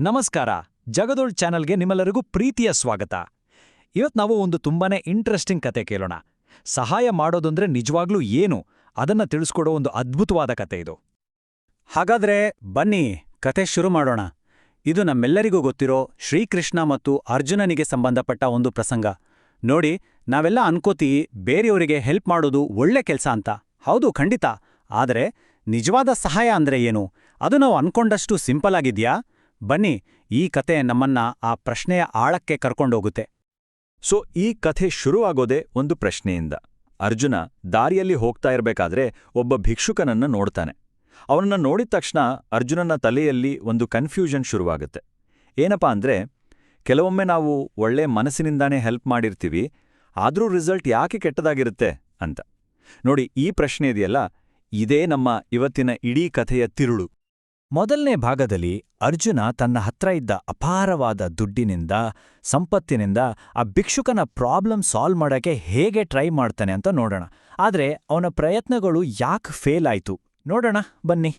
ನಮಸ್ಕಾರ. ಜಗದೋಳ್ ಚಾನಲ್ಗೆ ನಿಮ್ಮೆಲ್ಲರಿಗೂ ಪ್ರೀತಿಯ ಸ್ವಾಗತ. ಇವತ್ತು ನಾವು ಒಂದು ತುಂಬಾನೇ ಇಂಟ್ರೆಸ್ಟಿಂಗ್ ಕತೆ ಕೇಳೋಣ. ಸಹಾಯ ಮಾಡೋದಂದ್ರೆ ನಿಜವಾಗ್ಲೂ ಏನು? ಅದನ್ನ ತಿಳಿಸ್ಕೊಡೋ ಒಂದು ಅದ್ಭುತವಾದ ಕತೆ ಇದು. ಹಾಗಾದ್ರೆ ಬನ್ನಿ, ಕತೆ ಶುರು ಮಾಡೋಣ. ಇದು ನಮ್ಮೆಲ್ಲರಿಗೂ ಗೊತ್ತಿರೋ ಶ್ರೀಕೃಷ್ಣ ಮತ್ತು ಅರ್ಜುನನಿಗೆ ಸಂಬಂಧಪಟ್ಟ ಒಂದು ಪ್ರಸಂಗ. ನೋಡಿ, ನಾವೆಲ್ಲ ಅನ್ಕೋತಿ ಬೇರೆಯವರಿಗೆ ಹೆಲ್ಪ್ ಮಾಡೋದು ಒಳ್ಳೆ ಕೆಲಸ ಅಂತ. ಹೌದು, ಖಂಡಿತ. ಆದರೆ ನಿಜವಾದ ಸಹಾಯ ಅಂದ್ರೆ ಏನು? ಅದು ನಾವು ಅನ್ಕೊಂಡಷ್ಟು ಸಿಂಪಲ್ ಆಗಿದ್ಯಾ? ಬನ್ನಿ, ಈ ಕತೆ ನಮ್ಮನ್ನ ಆ ಪ್ರಶ್ನೆಯ ಆಳಕ್ಕೆ ಕರ್ಕೊಂಡೋಗುತ್ತೆ. ಸೊ, ಈ ಕಥೆ ಶುರುವಾಗೋದೇ ಒಂದು ಪ್ರಶ್ನೆಯಿಂದ. ಅರ್ಜುನ ದಾರಿಯಲ್ಲಿ ಹೋಗ್ತಾ ಇರಬೇಕಾದ್ರೆ ಒಬ್ಬ ಭಿಕ್ಷುಕನನ್ನ ನೋಡ್ತಾನೆ. ಅವನನ್ನ ನೋಡಿದ ತಕ್ಷಣ ಅರ್ಜುನನ ತಲೆಯಲ್ಲಿ ಒಂದು ಕನ್ಫ್ಯೂಷನ್ ಶುರುವಾಗುತ್ತೆ. ಏನಪ್ಪಾ ಅಂದ್ರೆ, ಕೆಲವೊಮ್ಮೆ ನಾವು ಒಳ್ಳೆ ಮನಸ್ಸಿನಿಂದಾನೇ ಹೆಲ್ಪ್ ಮಾಡಿರ್ತೀವಿ, ಆದ್ರೂ ರಿಸಲ್ಟ್ ಯಾಕೆ ಕೆಟ್ಟದಾಗಿರುತ್ತೆ ಅಂತ. ನೋಡಿ, ಈ ಪ್ರಶ್ನೆ ಇದೆಯಲ್ಲ? ಇದೇ ನಮ್ಮ ಇವತ್ತಿನ ಇಡೀ ಕಥೆಯ ತಿರುಳು. ಮೊದಲನೇ ಭಾಗದಲ್ಲಿ ಅರ್ಜುನ ತನ್ನ ಹತ್ರ ಇದ್ದ ಅಪಾರವಾದ ದುಡ್ಡಿನಿಂದ, ಸಂಪತ್ತಿನಿಂದ ಆ ಭಿಕ್ಷುಕನ ಪ್ರಾಬ್ಲಮ್ ಸಾಲ್ವ್ ಮಾಡೋಕ್ಕೆ ಹೇಗೆ ಟ್ರೈ ಮಾಡ್ತಾನೆ ಅಂತ ನೋಡೋಣ. ಆದ್ರೆ ಅವನ ಪ್ರಯತ್ನಗಳು ಯಾಕೆ ಫೇಲ್ ಆಯ್ತು? ನೋಡೋಣ, ಬನ್ನಿ.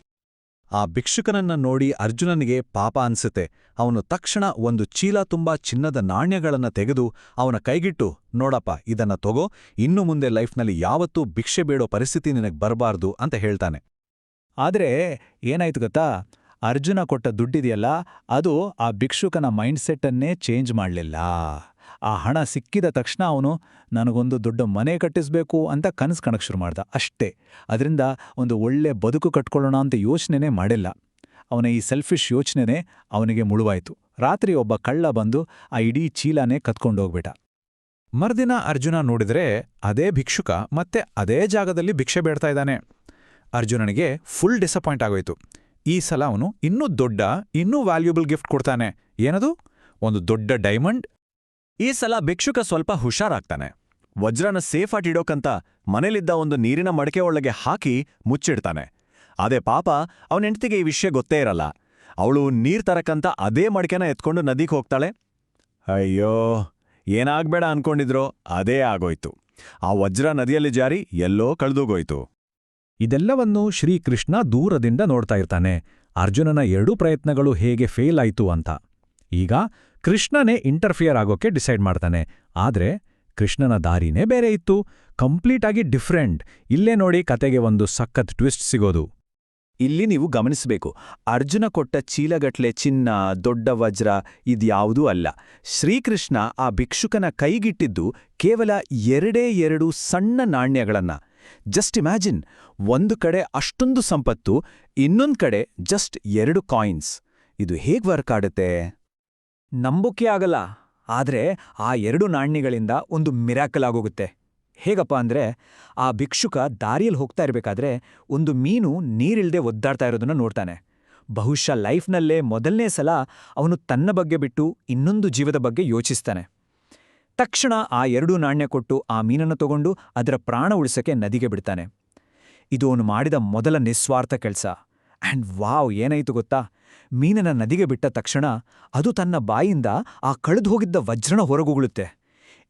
ಆ ಭಿಕ್ಷುಕನನ್ನ ನೋಡಿ ಅರ್ಜುನನಿಗೆ ಪಾಪ ಅನ್ಸುತ್ತೆ. ಅವನು ತಕ್ಷಣ ಒಂದು ಚೀಲ ತುಂಬಾ ಚಿನ್ನದ ನಾಣ್ಯಗಳನ್ನ ತೆಗೆದು ಅವನ ಕೈಗಿಟ್ಟು, ನೋಡಪ್ಪ, ಇದನ್ನ ತಗೋ, ಇನ್ನು ಮುಂದೆ ಲೈಫ್ನಲ್ಲಿ ಯಾವತ್ತೂ ಭಿಕ್ಷೆ ಬೇಡೋ ಪರಿಸ್ಥಿತಿ ನಿನಗೆ ಬರಬಾರ್ದು, ಅಂತ ಹೇಳ್ತಾನೆ. ಆದ್ರೆ ಏನಾಯ್ತು ಗೊತ್ತಾ? ಅರ್ಜುನ ಕೊಟ್ಟ ದುಡ್ಡಿದೆಯಲ್ಲ, ಅದು ಆ ಭಿಕ್ಷುಕನ ಮೈಂಡ್ಸೆಟ್ಟನ್ನೇ ಚೇಂಜ್ ಮಾಡಲಿಲ್ಲ. ಆ ಹಣ ಸಿಕ್ಕಿದ ತಕ್ಷಣ ಅವನು, ನನಗೊಂದು ದೊಡ್ಡ ಮನೆ ಕಟ್ಟಿಸ್ಬೇಕು ಅಂತ ಕನಸು ಕಣಕ್ ಶುರು ಮಾಡ್ದ, ಅಷ್ಟೇ. ಅದರಿಂದ ಒಂದು ಒಳ್ಳೆ ಬದುಕು ಕಟ್ಕೊಳ್ಳೋಣ ಅಂತ ಯೋಚನೆನೇ ಮಾಡಿಲ್ಲ. ಅವನ ಈ ಸೆಲ್ಫಿಶ್ ಯೋಚನೆನೇ ಅವನಿಗೆ ಮುಳುವಾಯಿತು. ರಾತ್ರಿ ಒಬ್ಬ ಕಳ್ಳ ಬಂದು ಆ ಇಡೀ ಚೀಲನೇ ಕತ್ಕೊಂಡೋಗ್ಬಿಟ್ಟ ಮರ್ದಿನ ಅರ್ಜುನ ನೋಡಿದ್ರೆ, ಅದೇ ಭಿಕ್ಷುಕ ಮತ್ತೆ ಅದೇ ಜಾಗದಲ್ಲಿ ಭಿಕ್ಷೆ ಬೇಡ್ತಾ ಇದ್ದಾನೆ. ಅರ್ಜುನನಿಗೆ ಫುಲ್ ಡಿಸಪಾಯಿಂಟ್ ಆಗೋಯ್ತು. ಈ ಸಲ ಅವನು ಇನ್ನೂ ದೊಡ್ಡ, ಇನ್ನೂ ವ್ಯಾಲ್ಯೂಬಲ್ ಗಿಫ್ಟ್ ಕೊಡ್ತಾನೆ. ಏನದು? ಒಂದು ದೊಡ್ಡ ಡೈಮಂಡ್ ಈ ಸಲ ಭಿಕ್ಷುಕ ಸ್ವಲ್ಪ ಹುಷಾರಾಗ್ತಾನೆ. ವಜ್ರನ ಸೇಫ್ ಇಡೋಕಂತ ಮನೇಲಿದ್ದ ಒಂದು ನೀರಿನ ಮಡಕೆ ಒಳಗೆ ಹಾಕಿ ಮುಚ್ಚಿಡ್ತಾನೆ. ಅದೇ ಪಾಪ, ಅವನ ಹೆಂಡ್ತಿಗೆ ಈ ವಿಷಯ ಗೊತ್ತೇ ಇರಲ್ಲ. ಅವಳು ನೀರ್ ತರಕಂತ ಅದೇ ಮಡಕೆನ ಎತ್ಕೊಂಡು ನದಿಗೆ ಹೋಗ್ತಾಳೆ. ಅಯ್ಯೋ, ಏನಾಗ್ಬೇಡ ಅನ್ಕೊಂಡಿದ್ರೋ, ಅದೇ ಆಗೋಯ್ತು. ಆ ವಜ್ರ ನದಿಯಲ್ಲಿ ಜಾರಿ ಎಲ್ಲೋ ಕಳ್ದೋಗೋಯ್ತು. ಇದೆಲ್ಲವನ್ನೂ ಶ್ರೀಕೃಷ್ಣ ದೂರದಿಂದ ನೋಡ್ತಾ ಇರ್ತಾನೆ. ಅರ್ಜುನನ ಎರಡೂ ಪ್ರಯತ್ನಗಳು ಹೇಗೆ ಫೇಲ್ ಆಯ್ತು ಅಂತ. ಈಗ ಕೃಷ್ಣನೇ ಇಂಟರ್ಫಿಯರ್ ಆಗೋಕೆ ಡಿಸೈಡ್ ಮಾಡ್ತಾನೆ. ಆದ್ರೆ ಕೃಷ್ಣನ ದಾರಿನೇ ಬೇರೆ ಇತ್ತು. ಕಂಪ್ಲೀಟಾಗಿ ಡಿಫ್ರೆಂಟ್. ಇಲ್ಲೇ ನೋಡಿ ಕತೆಗೆ ಒಂದು ಸಖತ್ ಟ್ವಿಸ್ಟ್ ಸಿಗೋದು. ಇಲ್ಲಿ ನೀವು ಗಮನಿಸಬೇಕು. ಅರ್ಜುನ ಕೊಟ್ಟ ಚೀಲಗಟ್ಲೆ ಚಿನ್ನ, ದೊಡ್ಡ ವಜ್ರ ಇದ್ಯಾವುದೂ ಅಲ್ಲ. ಶ್ರೀಕೃಷ್ಣ ಆ ಭಿಕ್ಷುಕನ ಕೈಗಿಟ್ಟಿದ್ದು ಕೇವಲ ಎರಡೇ ಎರಡು ಸಣ್ಣ ನಾಣ್ಯಗಳನ್ನ. ಜಸ್ಟ್ ಇಮ್ಯಾಜಿನ್ ಒಂದು ಕಡೆ ಅಷ್ಟೊಂದು ಸಂಪತ್ತು, ಇನ್ನೊಂದು ಕಡೆ ಜಸ್ಟ್ ಎರಡು ಕಾಯಿನ್ಸ್ ಇದು ಹೇಗ್ ವರ್ಕ್ ಆಡುತ್ತೆ? ನಂಬೋಕೆ ಆಗಲ್ಲ, ಆದ್ರೆ ಆ ಎರಡು ನಾಣ್ಯಗಳಿಂದ ಒಂದು ಮಿರಾಕಲ್ ಆಗೋಗುತ್ತೆ. ಹೇಗಪ್ಪ ಅಂದ್ರೆ, ಆ ಭಿಕ್ಷುಕ ದಾರಿಯಲ್ಲಿ ಹೋಗ್ತಾ ಇರಬೇಕಾದ್ರೆ ಒಂದು ಮೀನು ನೀರಿಲ್ದೆ ಒದ್ದಾಡ್ತಾ ಇರೋದನ್ನ ನೋಡ್ತಾನೆ. ಬಹುಶಃ ಲೈಫ್ನಲ್ಲೇ ಮೊದಲನೇ ಸಲ ಅವನು ತನ್ನ ಬಗ್ಗೆ ಬಿಟ್ಟು ಇನ್ನೊಂದು ಜೀವದ ಬಗ್ಗೆ ಯೋಚಿಸ್ತಾನೆ. ತಕ್ಷಣ ಆ ಎರಡೂ ನಾಣ್ಯ ಕೊಟ್ಟು ಆ ಮೀನನ್ನು ತಗೊಂಡು ಅದರ ಪ್ರಾಣ ಉಳಿಸಕ್ಕೆ ನದಿಗೆ ಬಿಡ್ತಾನೆ. ಇದು ಅವನು ಮಾಡಿದ ಮೊದಲ ನಿಸ್ವಾರ್ಥ ಕೆಲಸ. ಆ್ಯಂಡ್ ವಾವ್, ಏನಾಯಿತು ಗೊತ್ತಾ? ಮೀನನ ನದಿಗೆ ಬಿಟ್ಟ ತಕ್ಷಣ ಅದು ತನ್ನ ಬಾಯಿಂದ ಆ ಕಳೆದು ಹೋಗಿದ್ದ ವಜ್ರನ ಹೊರಗುಗುಳುತ್ತೆ.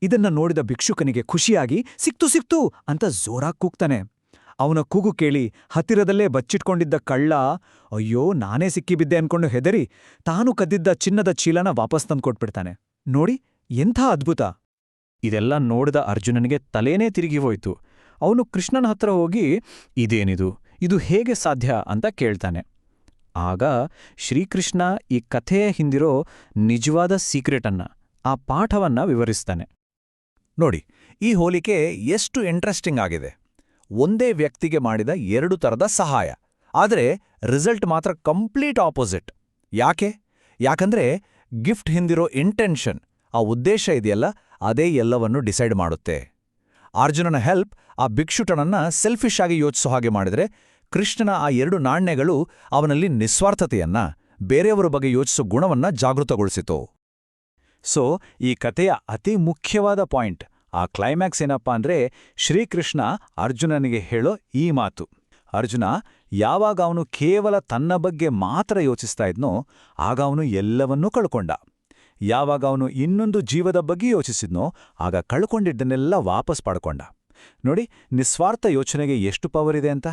ಇದನ್ನ ನೋಡಿದ ಭಿಕ್ಷುಕನಿಗೆ ಖುಷಿಯಾಗಿ, ಸಿಕ್ತು ಸಿಕ್ತು ಅಂತ ಜೋರಾಗಿ ಕೂಗ್ತಾನೆ. ಅವನ ಕೂಗು ಕೇಳಿ ಹತ್ತಿರದಲ್ಲೇ ಬಚ್ಚಿಟ್ಕೊಂಡಿದ್ದ ಕಳ್ಳ, ಅಯ್ಯೋ, ನಾನೇ ಸಿಕ್ಕಿಬಿದ್ದೆ ಅನ್ಕೊಂಡು ಹೆದರಿ, ತಾನು ಕದ್ದಿದ್ದ ಚಿನ್ನದ ಚೀಲನ ವಾಪಸ್ ತಂದ್ಕೊಟ್ಬಿಡ್ತಾನೆ. ನೋಡಿ ಎಂಥ ಅದ್ಭುತ. ಇದೆಲ್ಲ ನೋಡಿದ ಅರ್ಜುನನಿಗೆ ತಲೆನೇ ತಿರುಗಿ ಹೋಯಿತು. ಅವನು ಕೃಷ್ಣನ ಹತ್ರ ಹೋಗಿ, ಇದೇನಿದು? ಇದು ಹೇಗೆ ಸಾಧ್ಯ? ಅಂತ ಕೇಳ್ತಾನೆ. ಆಗ ಶ್ರೀಕೃಷ್ಣ ಈ ಕಥೆಯ ಹಿಂದಿರೋ ನಿಜವಾದ ಸೀಕ್ರೆಟನ್ನ, ಆ ಪಾಠವನ್ನ ವಿವರಿಸ್ತಾನೆ. ನೋಡಿ, ಈ ಹೋಲಿಕೆ ಎಷ್ಟು ಇಂಟ್ರೆಸ್ಟಿಂಗ್ ಆಗಿದೆ. ಒಂದೇ ವ್ಯಕ್ತಿಗೆ ಮಾಡಿದ ಎರಡು ಥರದ ಸಹಾಯ. ಆದರೆ ರಿಸಲ್ಟ್ ಮಾತ್ರ ಕಂಪ್ಲೀಟ್ ಆಪೋಸಿಟ್. ಯಾಕೆ? ಯಾಕಂದ್ರೆ ಗಿಫ್ಟ್ ಹಿಂದಿರೋ ಇಂಟೆನ್ಷನ್ ಆ ಉದ್ದೇಶ ಇದೆಯಲ್ಲ, ಅದೇ ಎಲ್ಲವನ್ನು ಡಿಸೈಡ್ ಮಾಡುತ್ತೆ. ಅರ್ಜುನನ ಹೆಲ್ಪ್ ಆ ಭಿಕ್ಷುಟನನ್ನ ಸೆಲ್ಫಿಶ್ ಆಗಿ ಯೋಚಿಸೋ ಹಾಗೆ ಮಾಡಿದ್ರೆ ಕೃಷ್ಣನ ಆ ಎರಡು ನಾಣ್ಯಗಳು ಅವನಲ್ಲಿ ನಿಸ್ವಾರ್ಥತೆಯನ್ನ, ಬೇರೆಯವರ ಬಗ್ಗೆ ಯೋಚಿಸೋ ಗುಣವನ್ನ ಜಾಗೃತಗೊಳಿಸಿತು. ಸೊ ಈ ಕಥೆಯ ಅತಿ ಮುಖ್ಯವಾದ ಪಾಯಿಂಟ್, ಆ ಕ್ಲೈಮ್ಯಾಕ್ಸ್ ಏನಪ್ಪಾ ಅಂದ್ರೆ ಶ್ರೀಕೃಷ್ಣ ಅರ್ಜುನನಿಗೆ ಹೇಳೋ ಈ ಮಾತು. ಅರ್ಜುನ, ಯಾವಾಗ ಅವನು ಕೇವಲ ತನ್ನ ಬಗ್ಗೆ ಮಾತ್ರ ಯೋಚಿಸ್ತಾ ಇದ್ನೋ, ಆಗ ಅವನು ಎಲ್ಲವನ್ನೂ ಕಳ್ಕೊಂಡ. ಯಾವಾಗ ಅವನು ಇನ್ನೊಂದು ಜೀವದ ಬಗ್ಗೆ ಯೋಚಿಸಿದ್ನೋ ಆಗ ಕಳ್ಕೊಂಡಿದ್ದನ್ನೆಲ್ಲ ವಾಪಸ್ ಪಡ್ಕೊಂಡ. ನೋಡಿ, ನಿಸ್ವಾರ್ಥ ಯೋಚನೆಗೆ ಎಷ್ಟು ಪವರ್ ಇದೆ ಅಂತ?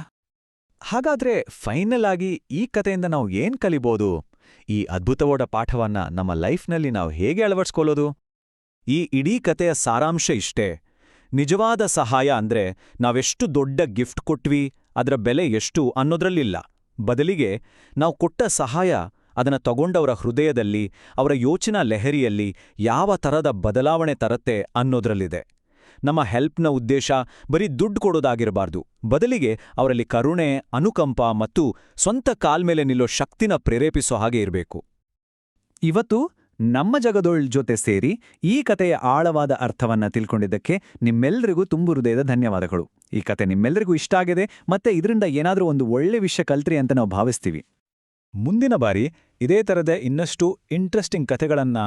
ಹಾಗಾದ್ರೆ ಫೈನಲ್ ಆಗಿ ಈ ಕಥೆಯಿಂದ ನಾವು ಏನ್ ಕಲಿಬೋದು? ಈ ಅದ್ಭುತವಾದ ಪಾಠವನ್ನ ನಮ್ಮ ಲೈಫ್ನಲ್ಲಿ ನಾವು ಹೇಗೆ ಅಳವಡಿಸ್ಕೊಳ್ಳೋದು? ಈ ಇಡೀ ಕತೆಯ ಸಾರಾಂಶ ಇಷ್ಟೇ. ನಿಜವಾದ ಸಹಾಯ ಅಂದ್ರೆ ನಾವೆಷ್ಟು ದೊಡ್ಡ ಗಿಫ್ಟ್ ಕೊಟ್ವಿ, ಅದರ ಬೆಲೆ ಎಷ್ಟು ಅನ್ನೋದ್ರಲ್ಲಿಲ್ಲ. ಬದಲಿಗೆ ನಾವು ಕೊಟ್ಟ ಸಹಾಯ ಅದನ್ನ ತಗೊಂಡವರ ಹೃದಯದಲ್ಲಿ, ಅವರ ಯೋಚನಾ ಲೆಹರಿಯಲ್ಲಿ ಯಾವ ತರದ ಬದಲಾವಣೆ ತರತ್ತೆ ಅನ್ನೋದ್ರಲ್ಲಿದೆ. ನಮ್ಮ ಹೆಲ್ಪ್ನ ಉದ್ದೇಶ ಬರೀ ದುಡ್ಡು ಕೊಡೋದಾಗಿರಬಾರ್ದು. ಬದಲಿಗೆ ಅವರಲ್ಲಿ ಕರುಣೆ, ಅನುಕಂಪ ಮತ್ತು ಸ್ವಂತ ಕಾಲ್ಮೇಲೆ ನಿಲ್ಲೋ ಶಕ್ತಿನ ಪ್ರೇರೇಪಿಸೋ ಹಾಗೆ ಇರಬೇಕು. ಇವತ್ತು ನಮ್ಮ ಜಗದೋಳ್ ಜೊತೆ ಸೇರಿ ಈ ಕತೆಯ ಆಳವಾದ ಅರ್ಥವನ್ನ ತಿಳ್ಕೊಂಡಿದ್ದಕ್ಕೆ ನಿಮ್ಮೆಲ್ಲರಿಗೂ ತುಂಬು ಹೃದಯದ ಧನ್ಯವಾದಗಳು. ಈ ಕತೆ ನಿಮ್ಮೆಲ್ಲರಿಗೂ ಇಷ್ಟ ಆಗಿದೆ, ಮತ್ತೆ ಇದರಿಂದ ಏನಾದರೂ ಒಂದು ಒಳ್ಳೆ ವಿಷಯ ಕಲ್ತ್ರಿ ಅಂತ ನಾವು ಭಾವಿಸ್ತೀವಿ. ಮುಂದಿನ ಬಾರಿ ಇದೇ ಥರದ ಇನ್ನಷ್ಟು ಇಂಟ್ರೆಸ್ಟಿಂಗ್ ಕಥೆಗಳನ್ನ,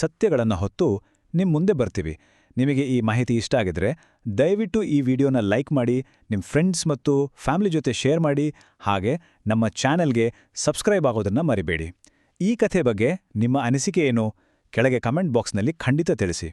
ಸತ್ಯಗಳನ್ನು ಹೊತ್ತು ನಿಮ್ಮ ಮುಂದೆ ಬರ್ತೀವಿ. ನಿಮಗೆ ಈ ಮಾಹಿತಿ ಇಷ್ಟ ಆಗಿದ್ರೆ ದಯವಿಟ್ಟು ಈ ವಿಡಿಯೋನ ಲೈಕ್ ಮಾಡಿ ನಿಮ್ಮ ಫ್ರೆಂಡ್ಸ್ ಮತ್ತು ಫ್ಯಾಮಿಲಿ ಜೊತೆ ಶೇರ್ ಮಾಡಿ, ಹಾಗೆ ನಮ್ಮ ಚಾನೆಲ್ಗೆ ಸಬ್ಸ್ಕ್ರೈಬ್ ಆಗೋದನ್ನ ಮರಿಬೇಡಿ. ಈ ಕಥೆ ಬಗ್ಗೆ ನಿಮ್ಮ ಅನಿಸಿಕೆ ಏನು? ಕೆಳಗೆ ಕಮೆಂಟ್ ಬಾಕ್ಸ್ನಲ್ಲಿ ಖಂಡಿತ ತಿಳಿಸಿ.